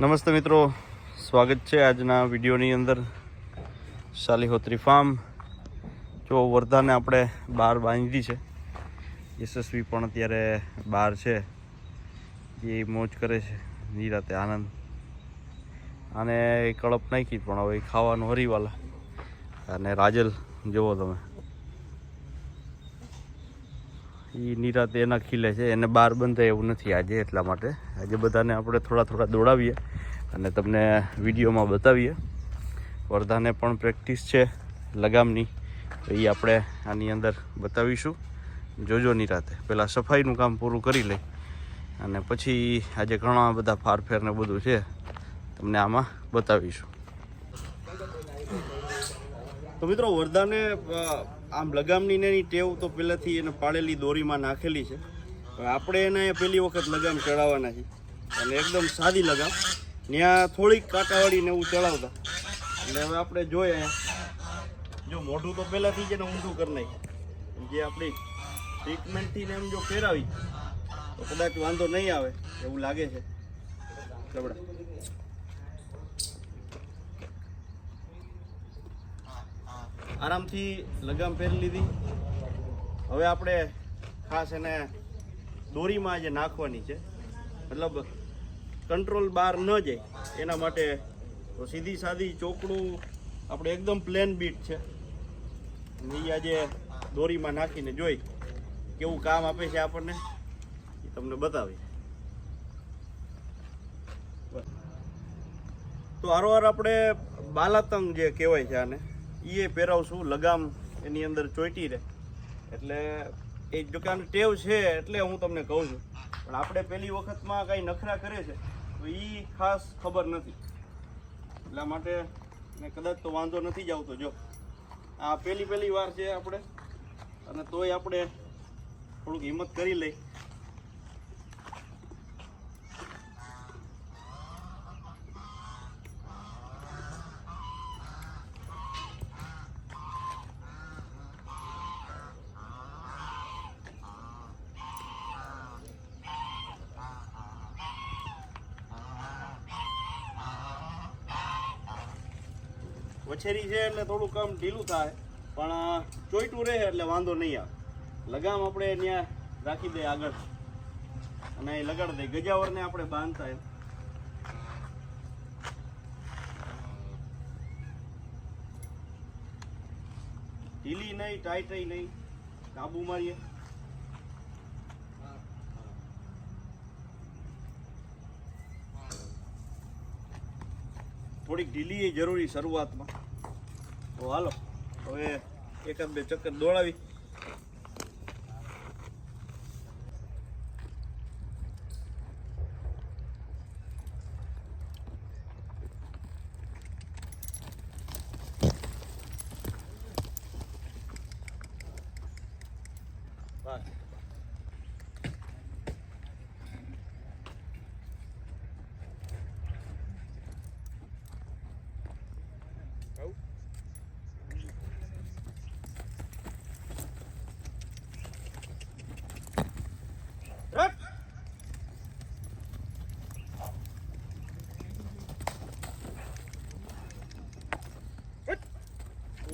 નમસ્તે મિત્રો. સ્વાગત છે આજના વિડીયોની અંદર શાલીહોત્રી ફાર્મ. જો વર્ધાને આપણે બહાર બાંધી છે. યશસ્વી પણ અત્યારે બહાર છે. એ મોજ કરે છે. નિરાતે આનંદ. આને કળપ નાખી પણ હવે ખાવાનું હરીવાલા. અને રાજલ, જુઓ તમે. એ નિરાતે એના ખીલે છે એને બહાર બંધાય એવું નથી આજે એટલા માટે. આજે બધાને આપણે થોડા થોડા દોડાવીએ અને તમને વિડીયોમાં બતાવીએ. વરધાને પણ પ્રેક્ટિસ છે લગામની એ આપણે આની અંદર બતાવીશું. જોજો નિરાતે. પહેલાં સફાઈનું કામ પૂરું કરી લઈ અને પછી આજે ઘણા બધા ફારફેરને બધું છે તમને આમાં બતાવીશું. તો મિત્રો વર્ધાને અ, આમ લગામની એની ટેવ તો પહેલાંથી એને પાડેલી દોરીમાં નાખેલી છે. આપણે એને પહેલી વખત લગામ ચડાવવાના છે. અને એકદમ સાદી લગામ. ત્યાં થોડીક કાંટાવાળી ને એવું ચડાવતા. એટલે હવે આપણે જોઈએ. જો મોઢું તો પહેલાંથી જ એને ઊંધું કરી નાખી જે આપણી ટ્રીટમેન્ટથી ને એમ જો ફેરાવી તો કદાચ વાંધો નહીં આવે એવું લાગે છે. જબડા આરામથી લગામ પહેરી લીધી. હવે આપણે ખાસ એને દોરીમાં જે નાખવાની છે, મતલબ કંટ્રોલ બહાર ન જાય, એના માટે સીધી સાદી ચોકડું આપણે એકદમ પ્લેન બીટ છે. એ આજે દોરીમાં નાખીને જોઈ કેવું કામ આપે છે આપણને. એ તમને બતાવી તો હારોહાર આપણે બાલાતંગ જે કહેવાય છે આને એ પહેરાવશું, લગામ એની અંદર ચોંટી રહે. એટલે એ દુકાન ટેવ છે એટલે હું તમને કહું છું. પણ આપણે પહેલી વખતમાં કાંઈ નખરા કરે છે, તો એ ખાસ ખબર નથી. એટલા માટે ને કદાચ તો વાંધો નથી જ આવતો, જો. આ પહેલી પહેલી વાર છે આપણે, અને તોય આપણે થોડુંક હિંમત કરી લઈ. વછેરી છે એટલે થોડું કામ ઢીલું થાય, પણ ચોઈટું રહે એટલે વાંધો નહીં આવે. લગામ આપણે ત્યાં રાખી દઈએ આગળ. અને એ લગાડી દઈએ ગજાવરને આપણે બાંધતા એમ. ઢીલી નહીં, ટાઈટ નહીં. કાબુ મારીએ. થોડીક ઢીલી જરૂરી શરૂઆતમાં. તો હાલો હવે એકાદ બે ચક્કર દોડાવી.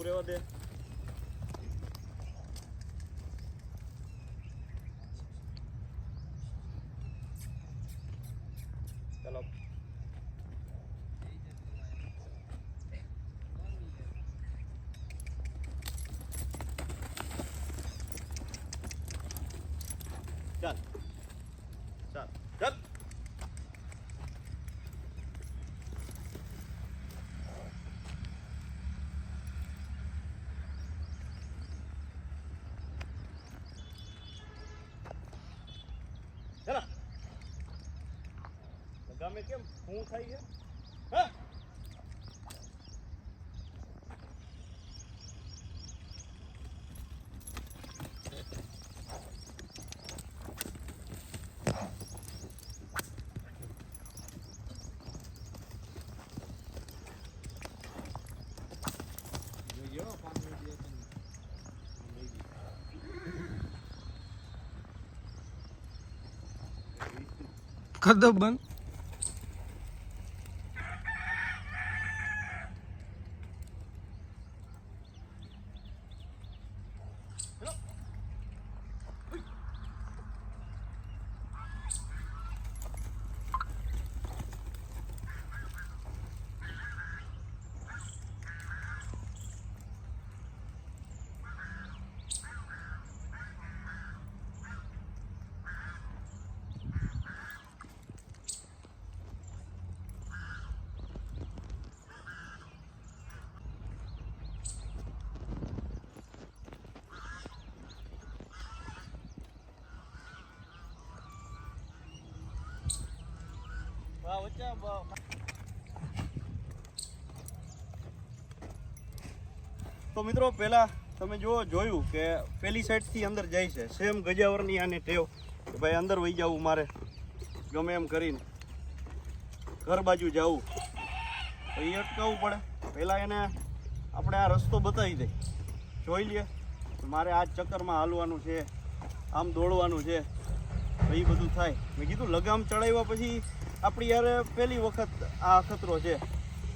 ઊભું રહેવા દે ચાલો ચાલ ચાલ ચાલ ચાલો ગામે કેમ શું થાય ગયા હા દો બંધ? તો મિત્રો, પહેલાં તમે જો જોયું કે પેલી સાઈડથી અંદર જાય છે. સેમ ગજાવરની આને ટેવ કે ભાઈ અંદર વહી જવું મારે. ગમે એમ કરીને. ઘર બાજુ જવું. તો એ અટકાવવું પડે. પહેલાં એને આપણે આ રસ્તો બતાવી દઈ જોઈ લઈએ મારે આ ચક્કરમાં હાલવાનું છે. આમ દોડવાનું છે. એ બધું થાય. મેં કીધું, લગામ ચડાવ્યા પછી આપણી યારે પહેલી વખત આ ખતરો છે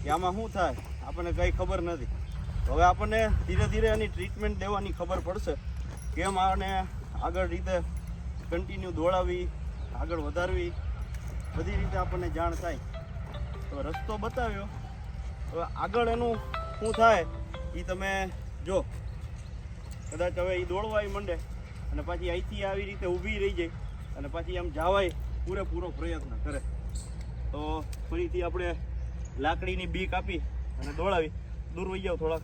કે આમાં શું થાય, આપણને કંઈ ખબર નથી. હવે આપણને ધીરે ધીરે એની ટ્રીટમેન્ટ દેવાની ખબર પડશે કેમ આને આગળ રીતે કન્ટિન્યુ દોડાવી, આગળ વધારવી, બધી રીતે આપણને જાણ થાય. તો રસ્તો બતાવ્યો. હવે આગળ એનું શું થાય એ તમે જો. કદાચ હવે એ દોડવાય મંડે અને પાછી અહીંથી આવી રીતે ઊભી રહી જાય અને પાછી આમ જવાય પૂરેપૂરો પ્રયત્ન કરે. તો ફરીથી આપણે લાકડીની બી કાપી અને દોડાવી. દૂર વહી જાઓ થોડાક.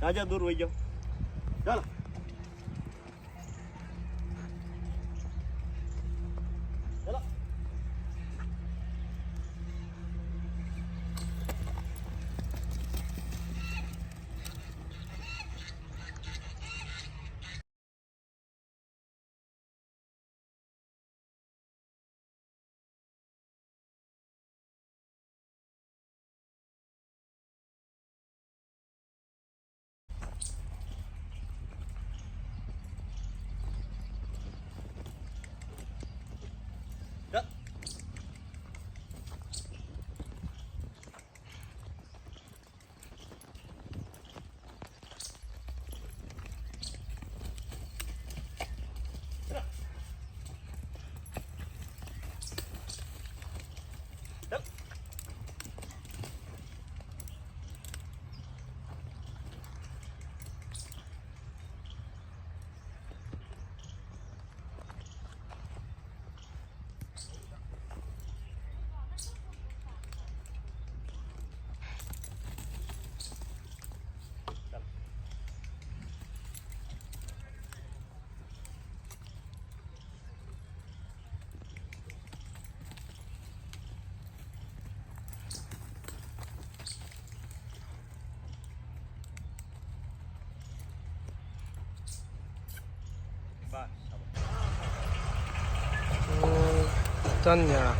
તાજા દૂર વહી જાઓ. ચાલો ચાલો. બસ ત્રણ જણા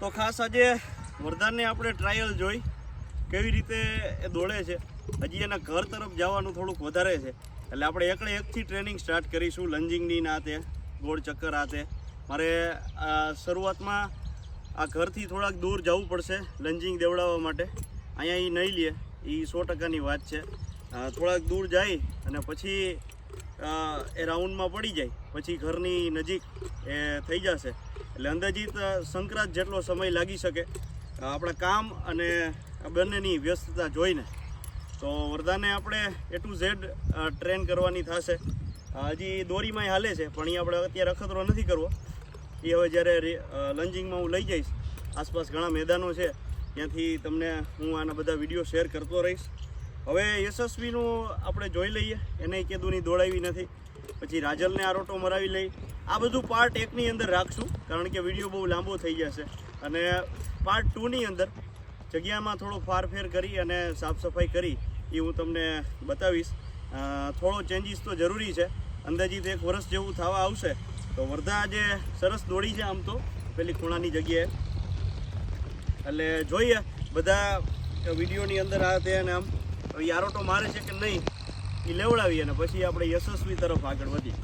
તો ખાસ આજે વરદાનને આપણે ટ્રાયલ જોઈ, કેવી રીતે એ દોડે છે. હજી એના ઘર તરફ જવાનું થોડુંક વધારે છે. એટલે આપણે એકડે એકથી ટ્રેનિંગ સ્ટાર્ટ કરીશું લંજિંગની ના ગોળ ચક્કર આ તે મારે શરૂઆતમાં આ ઘરથી થોડાક દૂર જવું પડશે લંજિંગ દેવડાવવા માટે. અહીંયા એ નહીં લે એ સો ટકાની વાત છે. થોડાક દૂર જાય અને પછી એ રાઉન્ડમાં પડી જાય. પછી ઘરની નજીક એ થઈ જશે. એટલે અંદાજિત સંક્રાંત જેટલો સમય લાગી શકે આપણા કામ અને બંનેની વ્યસ્તતા જોઈને. તો વરદાને આપણે એ ટુ ઝેડ ટ્રેન કરવાની થશે. હજી દોરીમાંય હાલે છે, પણ એ આપણે અત્યારે અખતરો નથી કરવો. એ હવે જ્યારે લંજિંગમાં હું લઈ જઈશ, આસપાસ ઘણા મેદાનો છે, ત્યાંથી તમને હું આના બધા વીડિયો શેર કરતો રહીશ. હવે યશસ્વીનું આપણે જોઈ લઈએ, એને કેદુની દોડાવી નથી. પછી રાજલને આરોટો મરાવી લઈ આ બધું પાર્ટ એકની અંદર રાખશું, કારણ કે વીડિયો બહુ લાંબો થઈ જશે. અને પાર્ટ ટુની અંદર જગ્યામાં થોડો ફારફેર કરી અને સાફ સફાઈ કરી એ હું તમને બતાવીશ. થોડો ચેન્જીસ તો જરૂરી છે. અંદાજિત એક વર્ષ જેવું થવા આવશે. તો વર્ધા જે સરસ દોડી છે આમ તો. પેલી ખૂણાની જગ્યાએ. એટલે જોઈએ બધા વિડીયોની અંદર આ તે અને આમ. યારોટો મારે છે કે નહીં, એ લેવડાવીએ અને પછી આપણે યશસ્વી તરફ આગળ વધીએ.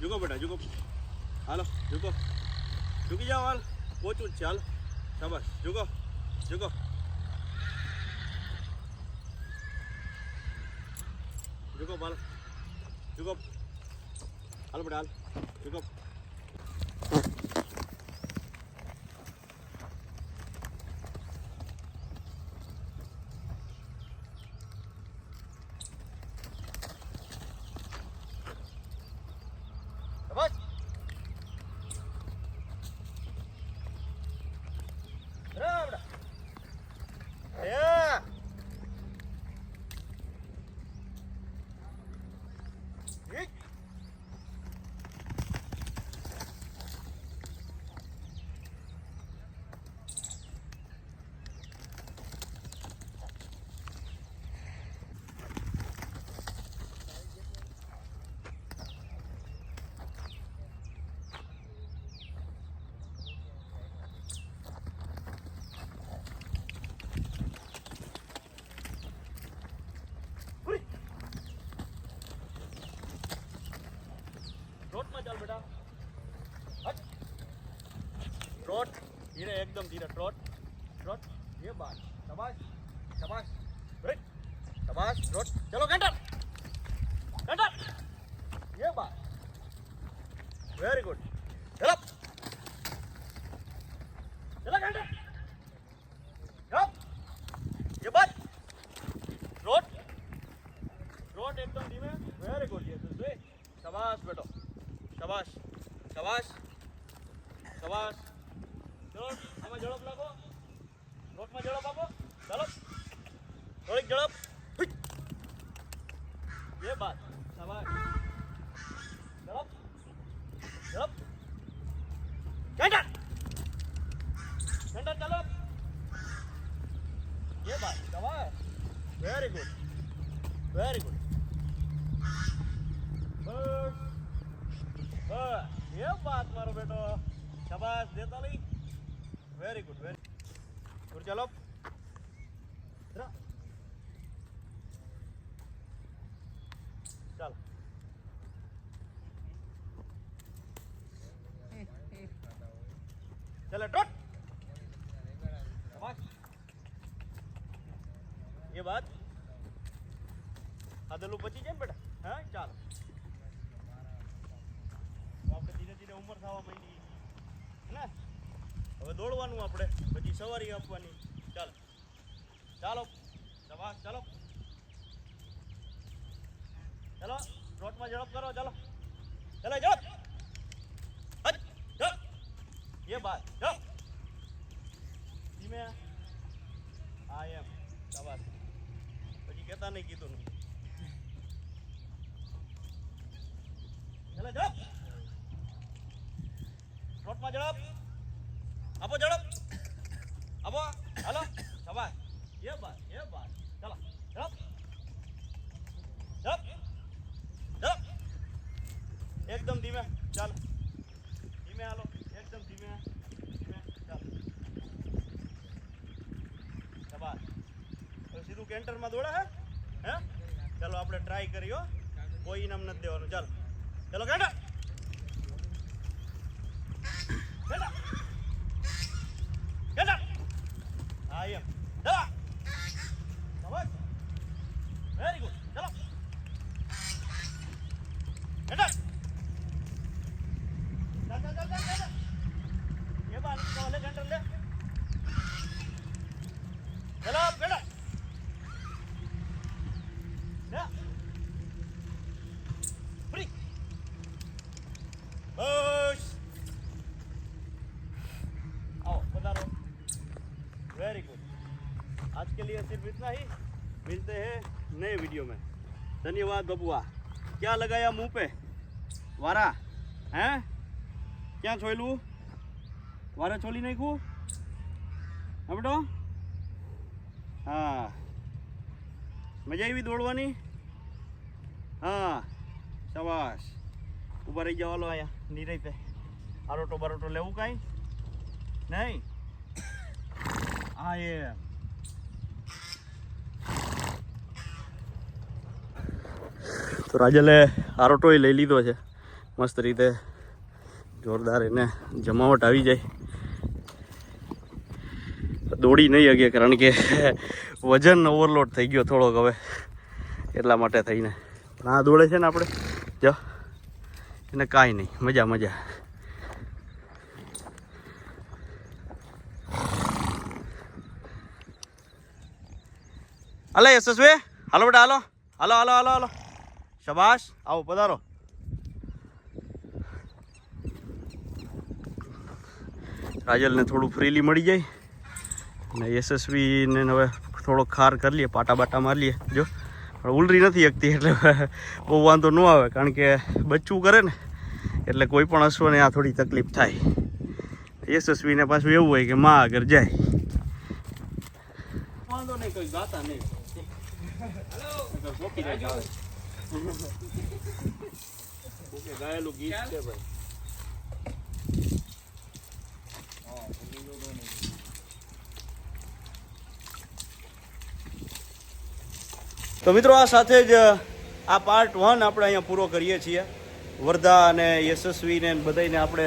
જુગો બેટા, જુગો. હાલો, જુગો. ઝૂકી જાઓ હાલ. પહોંચું છે, હાલ. શાબાશ. જુગો જુગો. જુગો હાલ જુગો. હાલ બેટા, હાલ. જુગો. એકદમ ધીરજ રોડ રોડ નિયર બાય ઝડપ આપો ચાલો થોડીક ઝડપ चलो ट्रोट शाबाश ये बात આદલું પચી જાય ને બેટા હા ચાલો તો આપણે ધીરે ધીરે ઉંમર થવા માંડી હે ને હવે દોડવાનું આપણે પછી સવારી આપવાની ચાલો ચાલો શાબાશ ચાલો ચાલો રોટમાં ઝડપ કરો ચાલો ચાલો કહેતા નહીં કીધું ચાલો ઝડપ. રોટમાં ઝડપ. આપો ઝડપ. આપો હાલો. શાબાશ એ બાત એ બાત ચાલો ઝડપ ઝડપ ઝડપ એકદમ ધીમે ચાલો ટ્રાય કરી હો કોઈ ઇનામ નથી દેવાનું ચાલો ચાલો કાઢો કાઢો કાઢો હા એમ सिर्फ इतना ही मिलते हैं नए वीडियो में धन्यवाद बबुआ क्या लगाया मुंह पे वारा हैं ક્યાં છોયલું વારે છોલી નાખ્યું હા બેટો હા મજા આવી દોડવાની હા શાબાશ ઊભા રહી જાવ હાલો અહીંયા નીરઈ પે આરોટો બારોટો લેવું કાંઈ નહીં હા એ તો રાજલે આરોટો લઈ લીધો છે. મસ્ત રીતે જોરદાર એને જમાવટ આવી જાય. દોડી નહીં હગે કારણ કે વજન ઓવરલોડ થઈ ગયો થોડોક હવે એટલા માટે થઈને. પણ આ દોડે છે ને આપણે. જો. એને કાંઈ નહીં. મજા મજા. અલે યશસ્વી. હાલો બેટા, હાલો. હાલો હાલો હાલો હાલો. શબાશ આવો પધારો. રાજલને થોડું ફ્રીલી મળી જાય. અને યશસ્વીને હવે થોડો ખાર કરી લઈએ પાટા બાટા મારી લઈએ. જો પણ ઉલરી નથી શકતી એટલે બહુ વાંધો ન આવે કારણ કે બચ્ચું કરે ને એટલે કોઈ પણ અશ્વને આ થોડી તકલીફ થાય. યશસ્વીને પાછું એવું હોય કે માં આગળ જાય. વાંધો નહીં કોઈ ગાતા નહીં. ગાયેલું ગીત છે ભાઈ. તો મિત્રો આ સાથે જ આ પાર્ટ વન આપણે અહીંયા પૂરો કરીએ છીએ. વરદા અને યશસ્વીને બધાને આપણે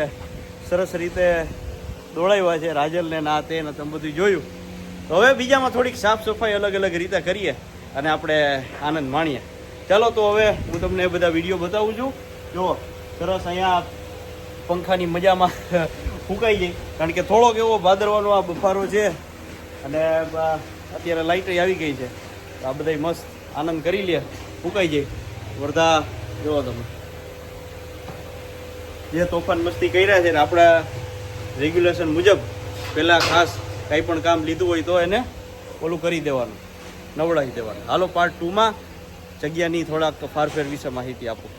સરસ રીતે દોડાવ્યા છે રાજલને ના તે ને તમે બધું જોયું. તો હવે બીજામાં થોડીક સાફ સફાઈ અલગ અલગ રીતે કરીએ અને આપણે આનંદ માણીએ. ચાલો તો હવે હું તમને બધા વીડિયો બતાવું છું. જો સરસ અહીંયા પંખાની મજામાં ફૂંકાઈ જાય કારણ કે થોડોક એવો ભાદરવાનો આ બફારો છે અને અત્યારે લાઇટ આવી ગઈ છે. આ બધા મસ્ત આનંદ કરી લે. ફૂંકાઈ જાય. વર્ધા, જુઓ તમે. જે તોફાન મસ્તી કર્યા છે ને આપણા રેગ્યુલેશન મુજબ, પહેલાં ખાસ કંઈ પણ કામ લીધું હોય તો એને ઓલું કરી દેવાનું, નવડાવી દેવાનું. હાલો પાર્ટ ટુમાં જગ્યાની થોડાક ફારફેર વિશે માહિતી આપો.